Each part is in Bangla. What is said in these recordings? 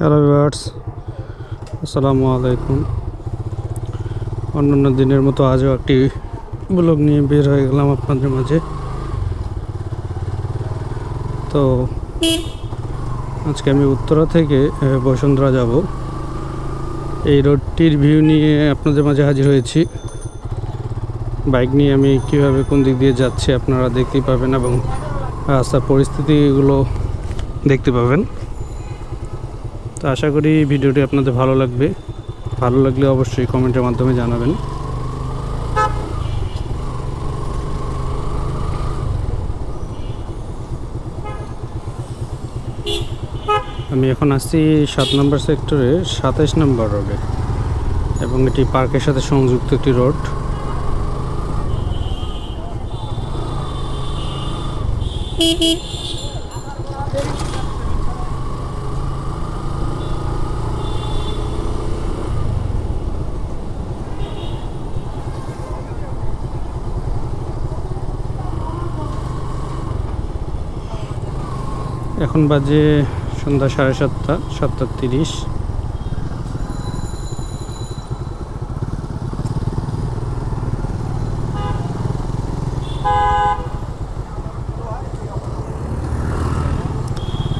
হ্যালো ভিউয়ার্স আসসালামু আলাইকুম। অন্যান্য দিনের মতো আজও একটি ব্লগ নিয়ে বের হয়ে গেলাম আপনাদের মাঝে। তো, আজকে আমি উত্তরা থেকে বসুন্ধরা যাব। এই রোডটির ভিউ নিয়ে আপনাদের মাঝে হাজির হয়েছি। বাইক নিয়ে আমি কীভাবে কোন দিক দিয়ে যাচ্ছি আপনারা দেখতেই পাবেন এবং রাস্তার পরিস্থিতিগুলো দেখতে পাবেন। তো আশা করি ভিডিওটি আপনাদের ভালো লাগবে। ভালো লাগলে অবশ্যই কমেন্টের মাধ্যমে জানাবেন। আমি এখন আসছি সাত নম্বর সেক্টরে, সাতাইশ নম্বর রোডে এবং এটি পার্কের সাথে সংযুক্ত একটি রোড। এখন বাজে সন্ধ্যা সাড়ে সাতটা সাতটা তিরিশ।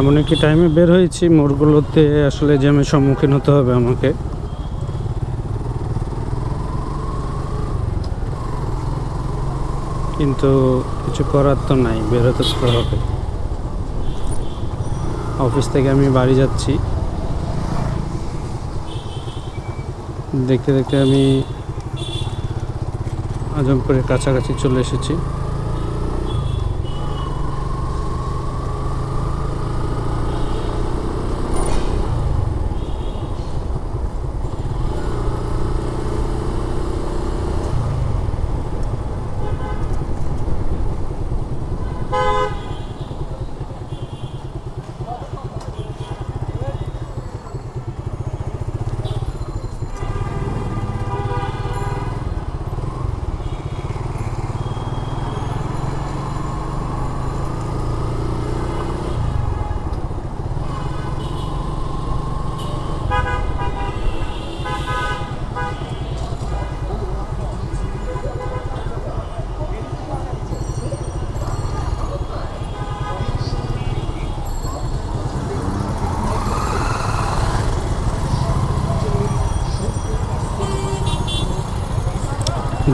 এমন একটি টাইমে বের হয়েছি, মোড়গুলোতে আসলে জ্যামের সম্মুখীন হতে হবে আমাকে। কিন্তু কিছু করার তো নাই, বের হতে তো হবে। অফিস থেকে আমি বাড়ি যাচ্ছি। দেখতে দেখতে আমি আজমপুরের কাছাকাছি চলে এসেছি।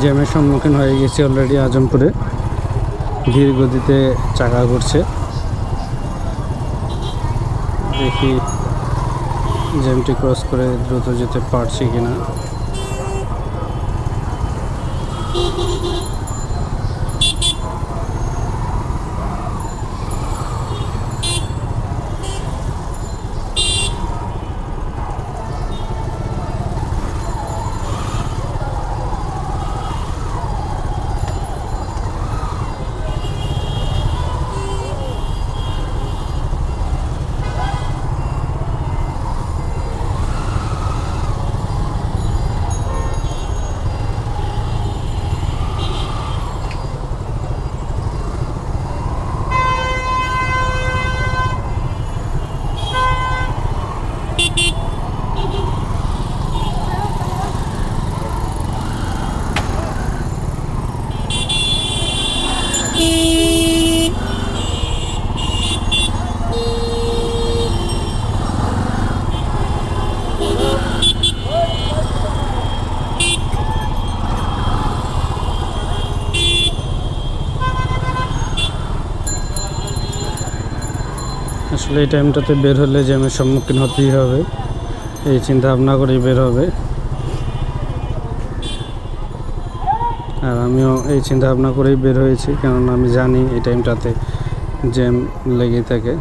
জ্যামের সম্মুখীন হয়ে গেছি অলরেডি আজমপুরে। ধীর গতিতে চাকা ঘুরছে। দেখি জ্যামটি ক্রস করে দ্রুত যেতে পারছি কিনা। আসলে এই টাইমটাতে বের হলে জ্যামের সম্মুখীন হতেই হবে। এই চিন্তা ভাবনা করেই বের হবে। আর আমিও এই চিন্তা ভাবনা করেই বের হয়েছি, কেননা আমি জানি এই টাইমটাতে জ্যাম লেগেই থাকে।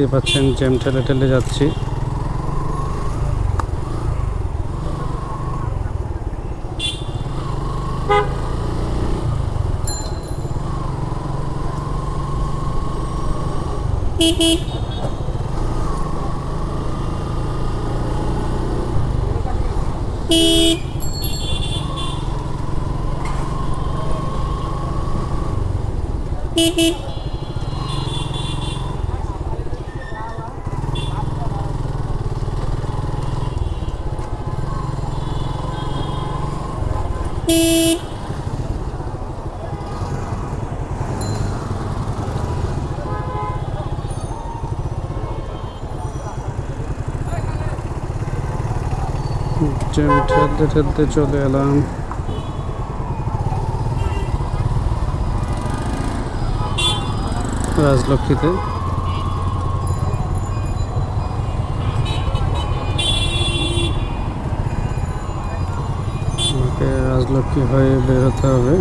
দেখতেই পাচ্ছেন জ্যাম ঠেলে ঠেলে যাচ্ছি Hee hee. আমি ঠেলতে ঠেলতে চলে এলাম। রাজলক্ষ্মীতে। রাজলক্ষ্মী হয়ে বেরোতে হবে।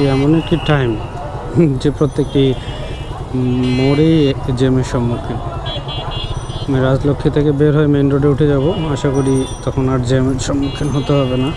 এটি এমন একটি টাইম যে প্রত্যেকটি মোড়েই জ্যামের সম্মুখীন। আমি রাজলক্ষ্মী থেকে বের হয়ে মেন রোডে উঠে যাব। আশা করি তখন আর জ্যামের সম্মুখীন হতে হবে না।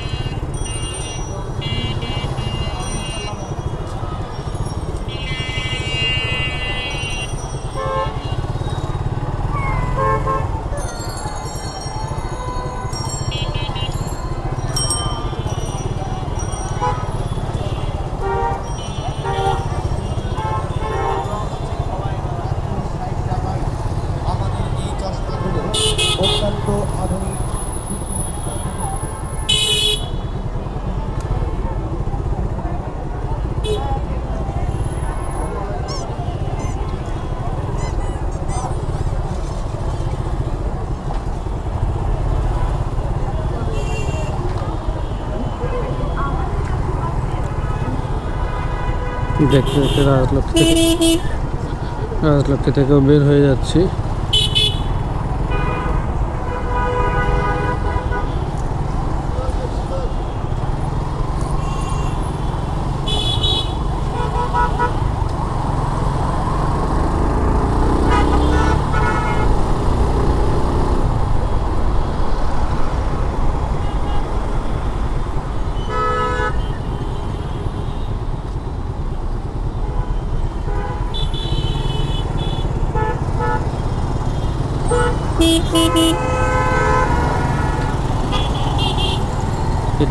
দেখতে দেখতে রাজলক্ষ্মী থেকে রাজলক্ষ্মী থেকেও বের হয়ে যাচ্ছি।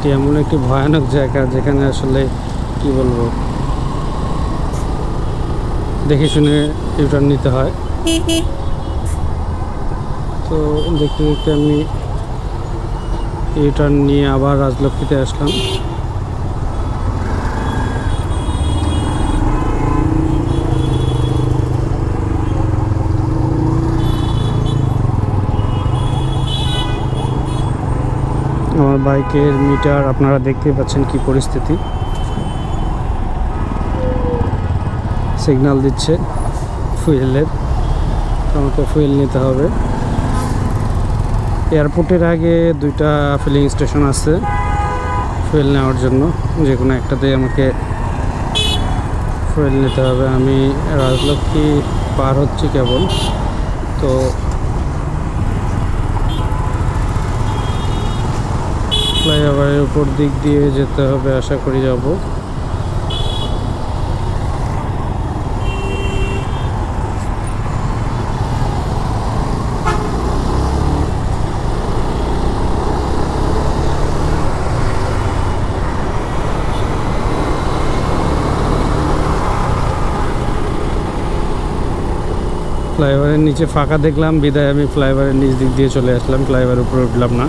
এটি এমন একটি ভয়ানক জায়গা যেখানে আসলে, কি বলব? দেখে শুনে ইউটার্ন নিতে হয়। তো দেখতে দেখতে আমি ইউটার্ন নিয়ে আবার রাজলক্ষ্মীতে আসলাম আমার বাইকের মিটার, আপনারা দেখতেই পাচ্ছেন কি পরিস্থিতি। সিগন্যাল দিচ্ছে ফুয়েলের। আমাকে ফুয়েল নিতে হবে। এয়ারপোর্টের আগে দুইটা ফিলিং স্টেশন আছে ফুয়েল নেওয়ার জন্য। যে কোনো একটাতে আমাকে ফুয়েল নিতে হবে। আমি রাজলক্ষ্মী পার হচ্ছি কেবল। তো ফ্লাইওভারের উপর দিক দিয়ে যেতে হবে, আশা করি যাব। ফ্লাইওভারের নিচে ফাঁকা দেখলাম, বিদায় আমি ফ্লাইওভারের নিচ দিক দিয়ে চলে আসলাম, ফ্লাইওভারের উপরে উঠলাম না।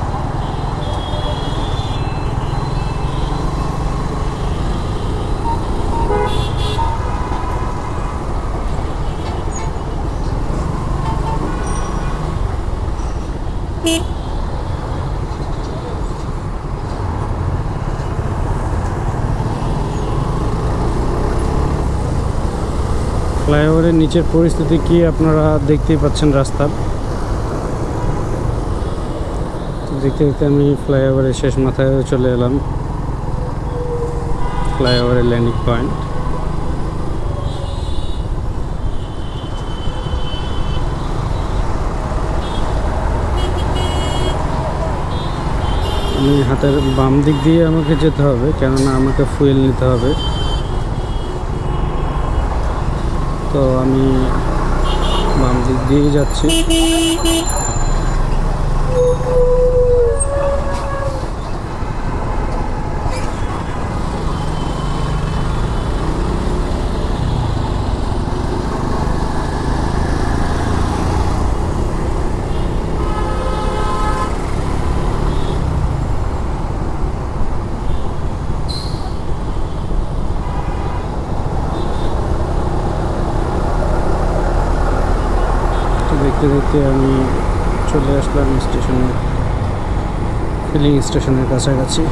ফ্লাইওভারের নিচের পরিস্থিতি কি আপনারা দেখতেই পাচ্ছেন রাস্তার দেখতে দেখতে আমি ফ্লাইওভারের শেষ মাথায় চলে এলাম। ফ্লাইওভারের ল্যান্ডিং পয়েন্ট। আমি হাতের বাম দিক দিয়ে আমাকে যেতে হবে, কেননা আমাকে ফুয়েল নিতে হবে। তো আমি বাম দিক দিয়েই যাচ্ছি তো দেখতে আমি চলে আসলাম স্টেশনে ফিলিং স্টেশনের কাছাকাছি।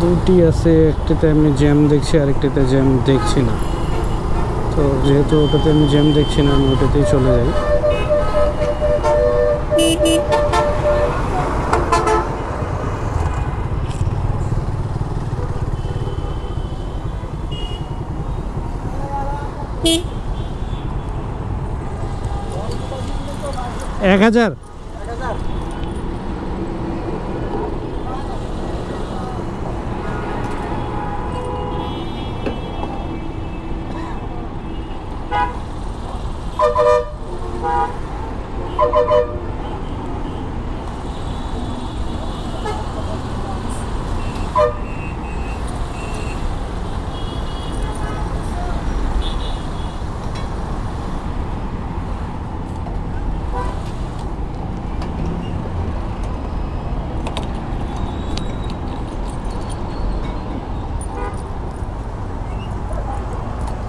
দুটি আছে, একটিতে আমি জ্যাম দেখছি, আরেকটিতে জ্যাম দেখছি না। তো যেহেতু ওটাতে আমি জ্যাম দেখছি না, আমি ওটাতেই চলে যাই। এক হাজার? Thank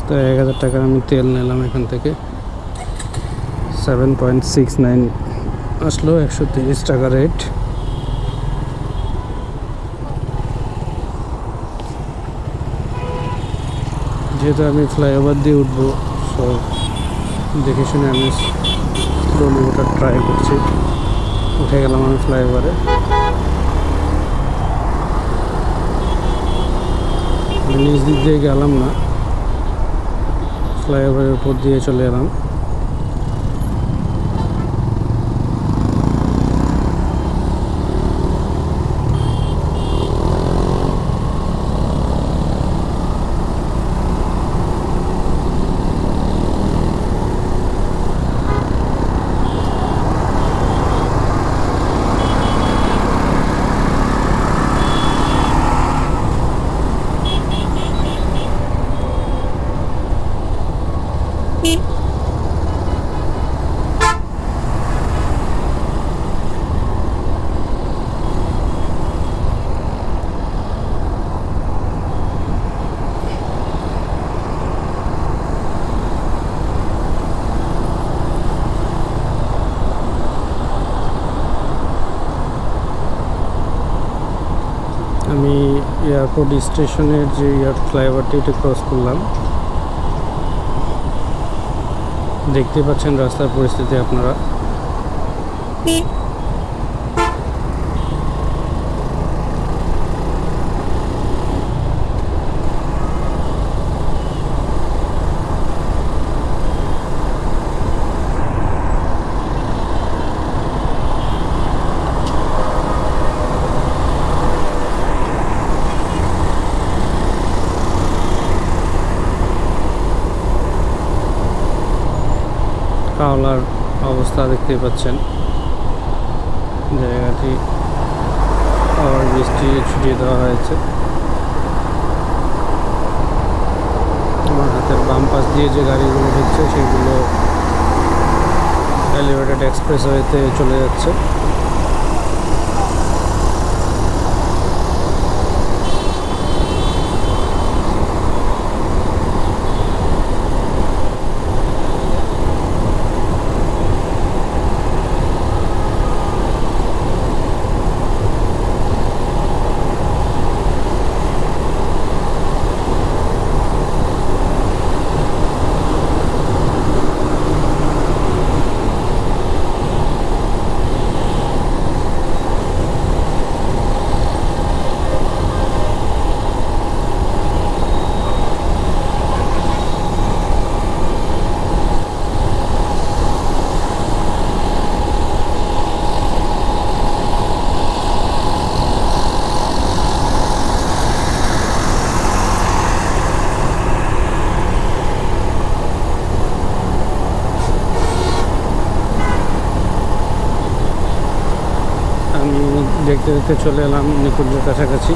এক হাজার টাকার আমি তেল নিলাম এখান থেকে। সেভেন পয়েন্ট সিক্স নাইন আসলো একশো তিরিশ টাকা রেট যেহেতু আমি ফ্লাইওভার দিয়ে উঠবো সো দেখে শুনে আমি ওটা ট্রাই করছি। উঠে গেলাম আমি ফ্লাইওভারে নিজ দিক দিয়ে গেলাম না। ফ্লাইওভারের উপর দিয়ে চলে এলাম আমি এয়ারপোর্ট স্টেশনের যে ইয়ার ফ্লাইওভারটি এটা ক্রস করলাম। দেখতে পাচ্ছেন রাস্তার পরিস্থিতি আপনারা। অবস্থা দেখতে পাচ্ছেন। জায়গাটি আবার বৃষ্টি ছুটিয়ে দেওয়া হয়েছে। আমার হাতের বাম পাশ দিয়ে যে গাড়িগুলো ঢুকছে, সেগুলো এলিভেটেড এক্সপ্রেস ওয়েতে চলে যাচ্ছে। দেখতে দেখতে চলে এলাম নিকুঞ্জের কাছাকাছি।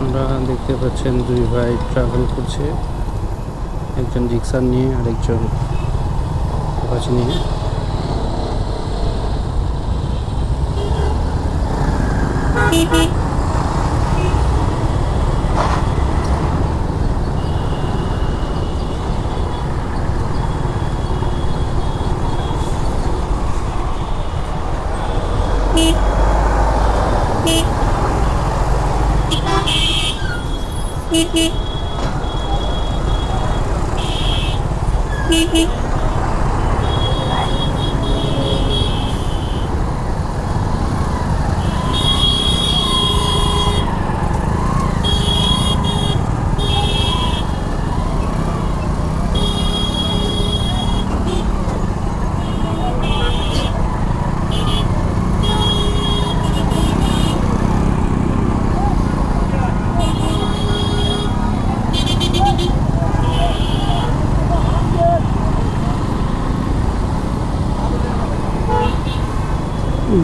আপনারা দেখতে পাচ্ছেন দুই ভাই ট্রাভেল করছে। একজন রিক্সার নিয়ে আরেকজন বাস নিয়ে।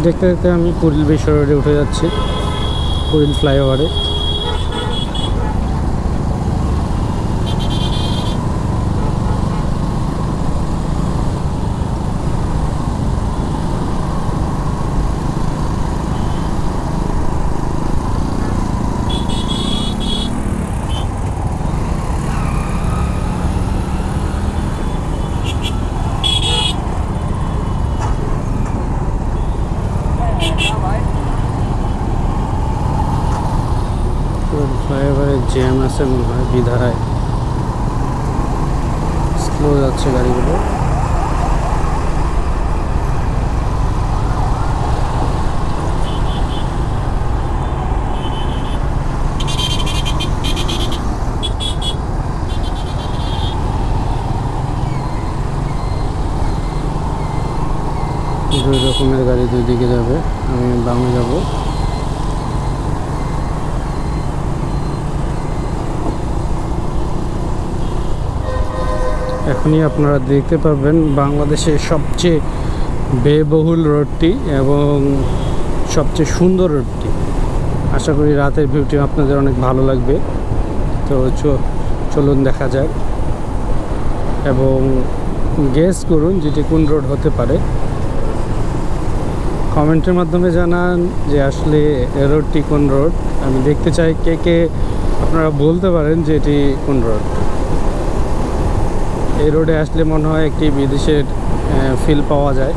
দেখতে দেখতে আমি কুড়িল বেশ উঠে যাচ্ছি কুড়িল ফ্লাইওভারে কুড়িল ফ্লাইওভারে মনে হয় বিধায় স্লো যাচ্ছে গাড়িগুলো। দুই রকমের গাড়ি দুই দিকে যাবে। আমি বামে যাব। এখনই আপনারা দেখতে পাবেন বাংলাদেশের সবচেয়ে ব্যয়বহুল রোডটি এবং সবচেয়ে সুন্দর রোডটি। আশা করি রাতের ভিউটি আপনাদের অনেক ভালো লাগবে। তো চলুন দেখা যাক। এবং গেস করুন যেটি কোন রোড হতে পারে। কমেন্টের মাধ্যমে জানান যে আসলে রোডটি কোন রোড। আমি দেখতে চাই কে কে। আপনারা বলতে পারেন যে এটি কোন রোড। এই রোডে আসলে মনে হয় একটি বিদেশের ফিল পাওয়া যায়।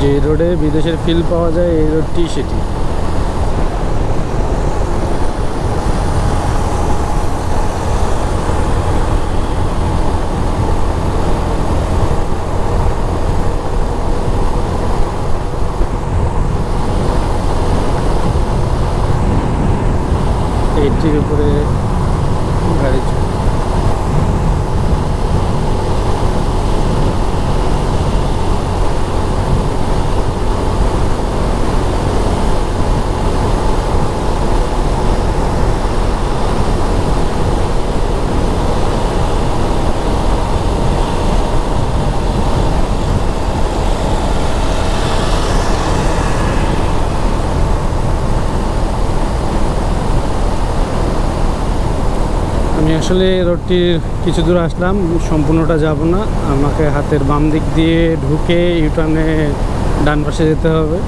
যে রোডে বিদেশের ফিল পাওয়া যায়, এই রোডটি সেটি। এইটির উপরে গাড়ি চলে। আমি আসলে রোডটির কিছু দূর আসলাম, সম্পূর্ণটা যাব না। আমাকে হাতের বাম দিক দিয়ে ঢুকে ইউটার্নে ডান পাশে যেতে হবে।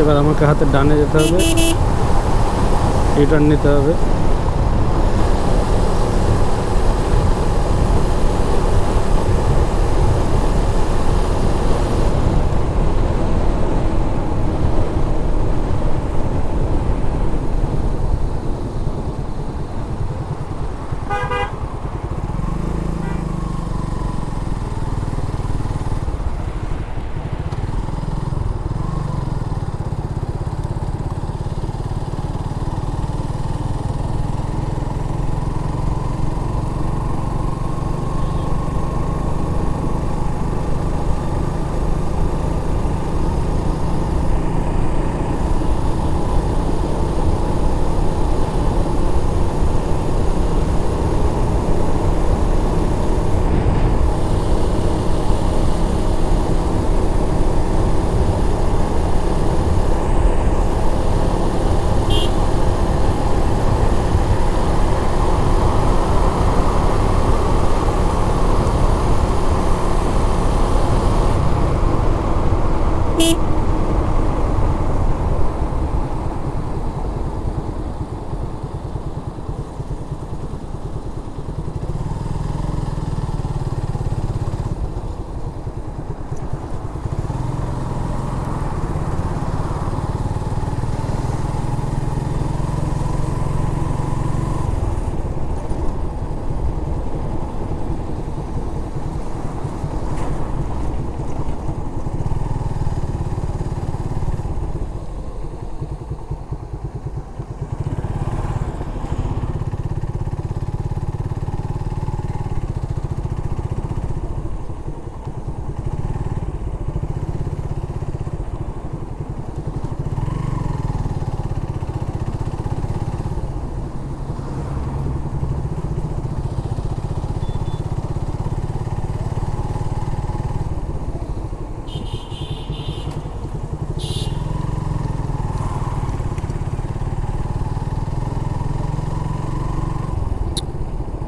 এবার আমাকে হাতে ডানে যেতে হবে রিটার্ন নিতে হবে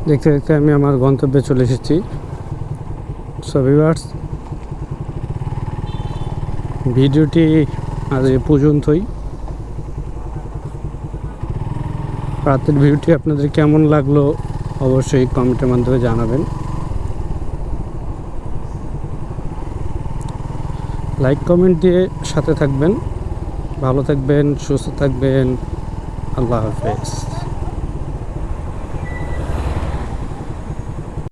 দেখতে দেখতে আমি আমার গন্তব্যে চলে এসেছি। সো ভিডিওটি আজ এ পর্যন্তই। রাতের ভিডিওটি আপনাদের কেমন লাগল অবশ্যই কমেন্টের মাধ্যমে জানাবেন। লাইক কমেন্ট দিয়ে সাথে থাকবেন। ভালো থাকবেন, সুস্থ থাকবেন। আল্লাহ হাফেজ।